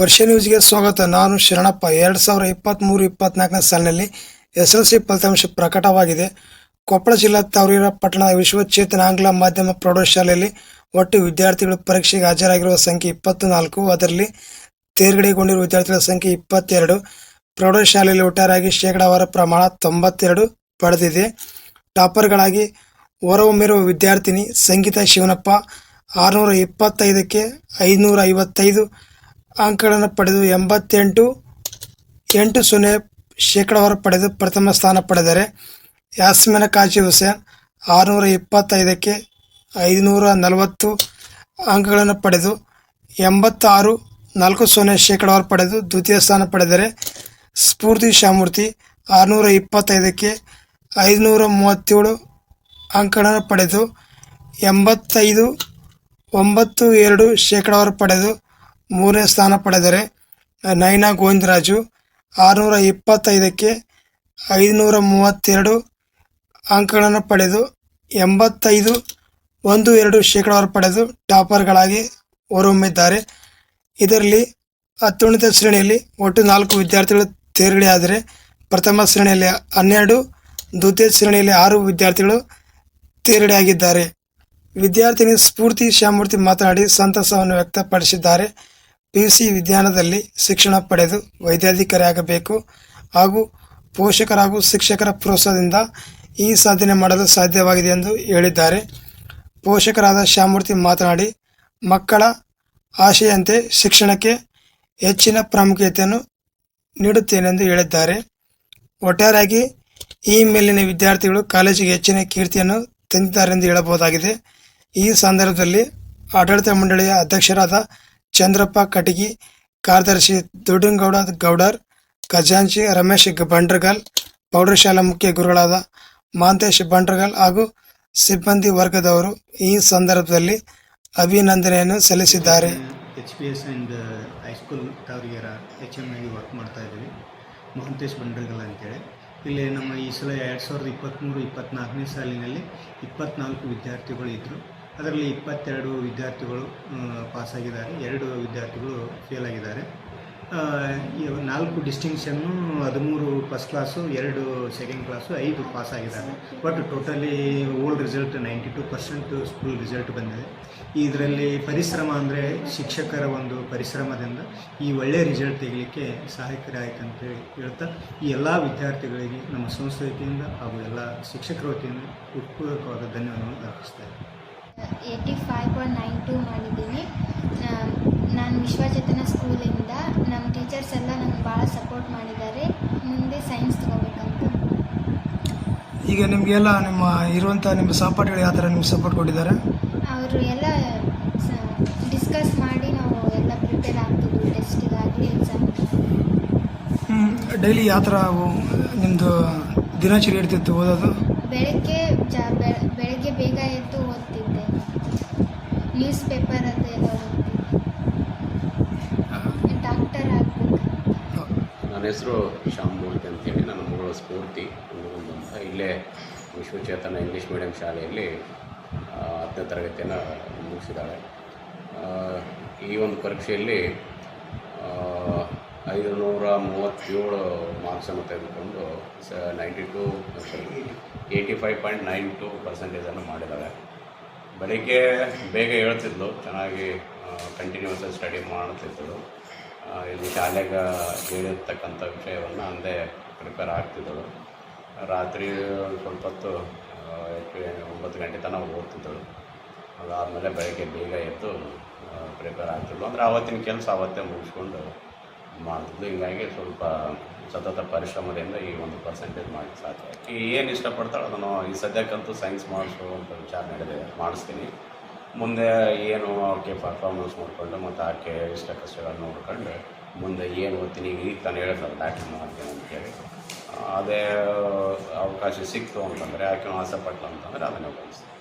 ವರ್ಷ ನ್ಯೂಸ್ಗೆ ಸ್ವಾಗತ. ನಾನು ಶರಣಪ್ಪ. ಎರಡು ಸಾವಿರ ಇಪ್ಪತ್ತ್ಮೂರು ಇಪ್ಪತ್ನಾಲ್ಕನೇ ಸಾಲಿನಲ್ಲಿ ಎಸ್ ಎಲ್ ಸಿ ಫಲಿತಾಂಶ ಪ್ರಕಟವಾಗಿದೆ. ಕೊಪ್ಪಳ ಜಿಲ್ಲಾ ತವರೀರ ಪಟ್ಟಣದ ವಿಶ್ವಚೇತನ ಆಂಗ್ಲ ಮಾಧ್ಯಮ ಪ್ರೌಢಶಾಲೆಯಲ್ಲಿ ಒಟ್ಟು ವಿದ್ಯಾರ್ಥಿಗಳು ಪರೀಕ್ಷೆಗೆ ಹಾಜರಾಗಿರುವ ಸಂಖ್ಯೆ ಇಪ್ಪತ್ತು ನಾಲ್ಕು ಅದರಲ್ಲಿ ತೇರ್ಗಡೆಗೊಂಡಿರುವ ವಿದ್ಯಾರ್ಥಿಗಳ ಸಂಖ್ಯೆ ಇಪ್ಪತ್ತೆರಡು. ಪ್ರೌಢಶಾಲೆಯಲ್ಲಿ ಒಟ್ಟಾರಾಗಿ ಶೇಕಡಾವಾರ ಪ್ರಮಾಣ ತೊಂಬತ್ತೆರಡು ಪಡೆದಿದೆ. ಟಾಪರ್ಗಳಾಗಿ ಹೊರಹೊಮ್ಮಿರುವ ವಿದ್ಯಾರ್ಥಿನಿ ಸಂಗೀತ ಶಿವನಪ್ಪ ಆರುನೂರ ಇಪ್ಪತ್ತೈದಕ್ಕೆ ಐದುನೂರ ಐವತ್ತೈದು ಅಂಕಗಳನ್ನು ಪಡೆದು ಎಂಬತ್ತೆಂಟು, ಎಂಟು ಸೊನ್ನೆ ಶೇಕಡಾವಾರು ಪಡೆದು ಪ್ರಥಮ ಸ್ಥಾನ ಪಡೆದರೆ ಯಾಸ್ಮಿನ ಕಾಜಿ ಹುಸೇನ್ ಆರುನೂರ ಇಪ್ಪತ್ತೈದಕ್ಕೆ ಐದುನೂರ ನಲವತ್ತು ಅಂಕಗಳನ್ನು ಪಡೆದು ಎಂಬತ್ತಾರು, ನಾಲ್ಕು ಸೊನ್ನೆ ಶೇಕಡಾವಾರು ಪಡೆದು ದ್ವಿತೀಯ ಸ್ಥಾನ ಪಡೆದರೆ ಸ್ಫೂರ್ತಿ ಶಾಮೂರ್ತಿ ಆರುನೂರ ಇಪ್ಪತ್ತೈದಕ್ಕೆ ಐದುನೂರ ಮೂವತ್ತೇಳು ಅಂಕಗಳನ್ನು ಪಡೆದು ಎಂಬತ್ತೈದು, ಒಂಬತ್ತು ಎರಡು ಶೇಕಡಾವಾರು ಪಡೆದು ಮೂರನೇ ಸ್ಥಾನ ಪಡೆದರೆ ನೈನಾ ಗೋವಿಂದರಾಜು ಆರುನೂರ ಇಪ್ಪತ್ತೈದಕ್ಕೆ ಐದುನೂರ ಮೂವತ್ತೆರಡು ಅಂಕಗಳನ್ನು ಪಡೆದು ಎಂಬತ್ತೈದು ಒಂದು ಎರಡು ಶೇಕಡಾವಾರು ಪಡೆದು ಟಾಪರ್ಗಳಾಗಿ ಹೊರಹೊಮ್ಮಿದ್ದಾರೆ. ಇದರಲ್ಲಿ ಹತ್ತೊಂಬತ್ತ ಶ್ರೇಣಿಯಲ್ಲಿ ಒಟ್ಟು ನಾಲ್ಕು ವಿದ್ಯಾರ್ಥಿಗಳು ತೇರ್ಗಡೆಯಾದರೆ, ಪ್ರಥಮ ಶ್ರೇಣಿಯಲ್ಲಿ ಹನ್ನೆರಡು, ದ್ವಿತೀಯ ಶ್ರೇಣಿಯಲ್ಲಿ ಆರು ವಿದ್ಯಾರ್ಥಿಗಳು ತೇರ್ಗಡೆಯಾಗಿದ್ದಾರೆ. ವಿದ್ಯಾರ್ಥಿನಿ ಸ್ಫೂರ್ತಿ ಶ್ಯಾಮೂರ್ತಿ ಮಾತನಾಡಿ ಸಂತಸವನ್ನು ವ್ಯಕ್ತಪಡಿಸಿದ್ದಾರೆ. ಪಿಯುಸಿ ವಿಜ್ಞಾನದಲ್ಲಿ ಶಿಕ್ಷಣ ಪಡೆದು ವೈದ್ಯಾಧಿಕಾರಿಯಾಗಬೇಕು ಹಾಗೂ ಪೋಷಕರ ಹಾಗೂ ಶಿಕ್ಷಕರ ಪ್ರೋತ್ಸಾಹದಿಂದ ಈ ಸಾಧನೆ ಮಾಡಲು ಸಾಧ್ಯವಾಗಿದೆ ಎಂದು ಹೇಳಿದ್ದಾರೆ. ಪೋಷಕರಾದ ಶ್ಯಾಮೂರ್ತಿ ಮಾತನಾಡಿ, ಮಕ್ಕಳ ಆಶೆಯಂತೆ ಶಿಕ್ಷಣಕ್ಕೆ ಹೆಚ್ಚಿನ ಪ್ರಾಮುಖ್ಯತೆಯನ್ನು ನೀಡುತ್ತೇನೆಂದು ಹೇಳಿದ್ದಾರೆ. ಒಟ್ಟಾರೆಯಾಗಿ ಈ ಮೇಲಿನ ವಿದ್ಯಾರ್ಥಿಗಳು ಕಾಲೇಜಿಗೆ ಹೆಚ್ಚಿನ ಕೀರ್ತಿಯನ್ನು ತಂದಿದ್ದಾರೆಂದು ಹೇಳಬಹುದಾಗಿದೆ. ಈ ಸಂದರ್ಭದಲ್ಲಿ ಆಡಳಿತ ಮಂಡಳಿಯ ಅಧ್ಯಕ್ಷರಾದ ಚಂದ್ರಪ್ಪ, ಕಟಗಿ ಕಾರ್ಯದರ್ಶಿ ದೊಡ್ಡನಗೌಡ, ಗೌಡರ್, ಖಜಾಂಚಿ, ರಮೇಶ್ ಬಂಡ್ರಗಲ್ ಪ್ರೌಢಶಾಲಾ ಮುಖ್ಯ ಗುರುಗಳಾದ ಮಾಂತೇಶ್ ಬಂಡ್ರಗಲ್ ಹಾಗೂ ಸಿಬ್ಬಂದಿ ವರ್ಗದವರು ಈ ಸಂದರ್ಭದಲ್ಲಿ ಅಭಿನಂದನೆಯನ್ನು ಸಲ್ಲಿಸಿದ್ದಾರೆ. H P S and high school Tavaragera H M ಆಗಿ ವರ್ಕ್ ಮಾಡ್ತಾ ಇದ್ದೀವಿ. ಮಹಂತೇಶ್ ಬಂಡ್ರಗಲ್ ಅಂತೇಳಿ. ಇಲ್ಲಿ ನಮ್ಮ ಈ ಸಲ ಎರಡು ಸಾವಿರದ ಇಪ್ಪತ್ತ್ಮೂರು ಇಪ್ಪತ್ತ್ನಾಲ್ಕನೇ ಸಾಲಿನಲ್ಲಿ ಇಪ್ಪತ್ನಾಲ್ಕು ವಿದ್ಯಾರ್ಥಿಗಳು ಇದ್ದರು ಅದರಲ್ಲಿ ಇಪ್ಪತ್ತೆರಡು ವಿದ್ಯಾರ್ಥಿಗಳು ಪಾಸಾಗಿದ್ದಾರೆ. ಎರಡು ವಿದ್ಯಾರ್ಥಿಗಳು ಫೇಲ್ ಆಗಿದ್ದಾರೆ. ನಾಲ್ಕು ಡಿಸ್ಟಿಂಕ್ಷನ್ನು ಹದಿಮೂರು ಫಸ್ಟ್ ಕ್ಲಾಸು ಎರಡು ಸೆಕೆಂಡ್ ಕ್ಲಾಸು ಐದು ಪಾಸ್ ಆಗಿದ್ದಾರೆ but totally old result ninety two percent school result ಬಂದಿದೆ. ಇದರಲ್ಲಿ ಪರಿಶ್ರಮ ಅಂದರೆ ಶಿಕ್ಷಕರ ಒಂದು ಪರಿಶ್ರಮದಿಂದ ಈ ಒಳ್ಳೆಯ ರಿಸಲ್ಟ್ ತೆಗಲಿಕ್ಕೆ ಸಹಾಯಕರಿ ಆಯ್ತು ಅಂತ ಹೇಳಿ ಹೇಳ್ತಾ, ಈ ಎಲ್ಲ ವಿದ್ಯಾರ್ಥಿಗಳಿಗೆ ನಮ್ಮ ಸಂಸ್ಥೆ ವತಿಯಿಂದ ಹಾಗೂ ಎಲ್ಲ ಶಿಕ್ಷಕರ ವತಿಯಿಂದ ಉತ್ಪೂರ್ವಕವಾದ ಧನ್ಯವಾದಗಳನ್ನು ಅರ್ಪಿಸ್ತಾ ಇದ್ದೀನಿ. Eighty five point nine two ಮಾಡಿದ್ದೀನಿ ನಾನು ವಿಶ್ವಚೇತನ ಸ್ಕೂಲಿಂದ ನಮ್ಮ ಟೀಚರ್ಸ್ ಎಲ್ಲ ನನಗೆ ಭಾಳ ಸಪೋರ್ಟ್ ಮಾಡಿದ್ದಾರೆ. ಮುಂದೆ ಸೈನ್ಸ್ ತಗೋಬೇಕಂತ. ಈಗ ನಿಮಗೆಲ್ಲ ನಿಮ್ಮ ಇರುವಂಥ ನಿಮ್ಮ ಸಹಪಾಠಿಗಳು ಯಾವ ಥರ ನಿಮ್ಗೆ ಸಪೋರ್ಟ್ ಕೊಟ್ಟಿದ್ದಾರೆ? ಅವರು ಎಲ್ಲ ಡಿಸ್ಕಸ್ ಮಾಡಿ ನಾವು ಎಲ್ಲ ಪ್ರಿಪೇರ್ ಆಗ್ತಿದ್ವಿ ಟೆಸ್ಟಿಗಾಗಲಿ ಎಕ್ಸಾಮ್ ಡೈಲಿ ಯಾವ ಥರ ನಿಮ್ಮದು ದಿನಚರಿ ಇರ್ತಿತ್ತು ಓದೋದು? ಬೆಳಗ್ಗೆ ಜ ಬೆಳಗ್ಗೆ ಬೇಗ ಎದ್ದು ಓದ್ತಿದ್ದೆ ನ್ಯೂಸ್ ಪೇಪರ್ ಅದೆಲ್ಲ ಓದ್ತೀನಿ. ಡಾಕ್ಟರ್ ಆಗಬೇಕು. ನನ್ನ ಹೆಸರು ಶ್ಯಾಮ್ ಮೂರ್ತಿ ಅಂತೇಳಿ ನನ್ನ ಮಗಳು ಸ್ಫೂರ್ತಿ. ಒಂದು ಅಂತ. ಇಲ್ಲೇ ವಿಶ್ವಚೇತನ ಇಂಗ್ಲೀಷ್ ಮೀಡಿಯಂ ಶಾಲೆಯಲ್ಲಿ ಹತ್ತನೇ ತರಗತಿಯನ್ನು ಮುಗಿಸಿದ್ದಾಳೆ. ಈ ಒಂದು ಪರೀಕ್ಷೆಯಲ್ಲಿ ಐದು ನೂರ ಮೂವತ್ತೇಳು ಮಾರ್ಕ್ಸನ್ನು ತೆಗೆದುಕೊಂಡು, ಸ ninety two eighty five point nine two ಪರ್ಸೆಂಟೇಜನ್ನು ಮಾಡಿದ್ದಾಳೆ. ಬೆಳಿಗ್ಗೆ ಬೇಗ ಹೇಳ್ತಿದ್ಲು ಚೆನ್ನಾಗಿ ಕಂಟಿನ್ಯೂಸ್ ಸ್ಟಡಿ ಮಾಡ್ತಿದ್ದಳು ಇಲ್ಲಿ ಶಾಲೆಗೆ ಹೇಳಿರ್ತಕ್ಕಂಥ ವಿಷಯವನ್ನು ಅಂದೇ ಪ್ರಿಪೇರ್ ಆಗ್ತಿದ್ದಳು. ರಾತ್ರಿ ಸ್ವಲ್ಪ ಹೊತ್ತು ಒಂಬತ್ತು ಗಂಟೆ ತನಕ ಓದ್ತಿದ್ದಳು. ಅದಾದಮೇಲೆ ಬೆಳಗ್ಗೆ ಬೇಗ ಎದ್ದು ಪ್ರಿಪೇರ್ ಆಗ್ತಿದ್ಳು ಅಂದರೆ ಆವತ್ತಿನ ಕೆಲಸ ಆವತ್ತೇ ಮುಗಿಸ್ಕೊಂಡು ಮಾಡ್ತಿದ್ಲು ಹೀಗಾಗಿ ಸ್ವಲ್ಪ ಸತತ ಪರಿಶ್ರಮದಿಂದ ಈ ಒಂದು ಪರ್ಸೆಂಟೇಜ್ ಮಾಡಿ ಸಾಧ್ಯ ಈ ಏನು ಇಷ್ಟಪಡ್ತಾಳೆ ಅದನ್ನು ಈ ಸದ್ಯಕ್ಕಂತೂ ಸೈನ್ಸ್ ಮಾಡಿಸು ಅಂತ ವಿಚಾರ ನಡೆದಿದೆ ಮಾಡಿಸ್ತೀನಿ. ಮುಂದೆ ಏನು ಆಕೆ ಪರ್ಫಾರ್ಮೆನ್ಸ್ ನೋಡಿಕೊಂಡು ಮತ್ತು ಆಕೆ ಇಷ್ಟ ಕಷ್ಟಗಳನ್ನು ನೋಡ್ಕೊಂಡು ಮುಂದೆ ಏನು ಓದ್ತೀನಿ, ಈಗ ತಾನು ಹೇಳಿದ್ನಲ್ಲ ಡಾಕ್ಟ್ರ್ ಮಾಡ್ತೀನಿ ಅಂತೇಳಿ ಅದೇ ಅವಕಾಶ ಸಿಕ್ತು ಅಂತಂದರೆ, ಆಕೆ ಆಸೆ ಪಟ್ಲು ಅಂತಂದರೆ ಅದನ್ನೇ ಕಲಿಸ್ತೀನಿ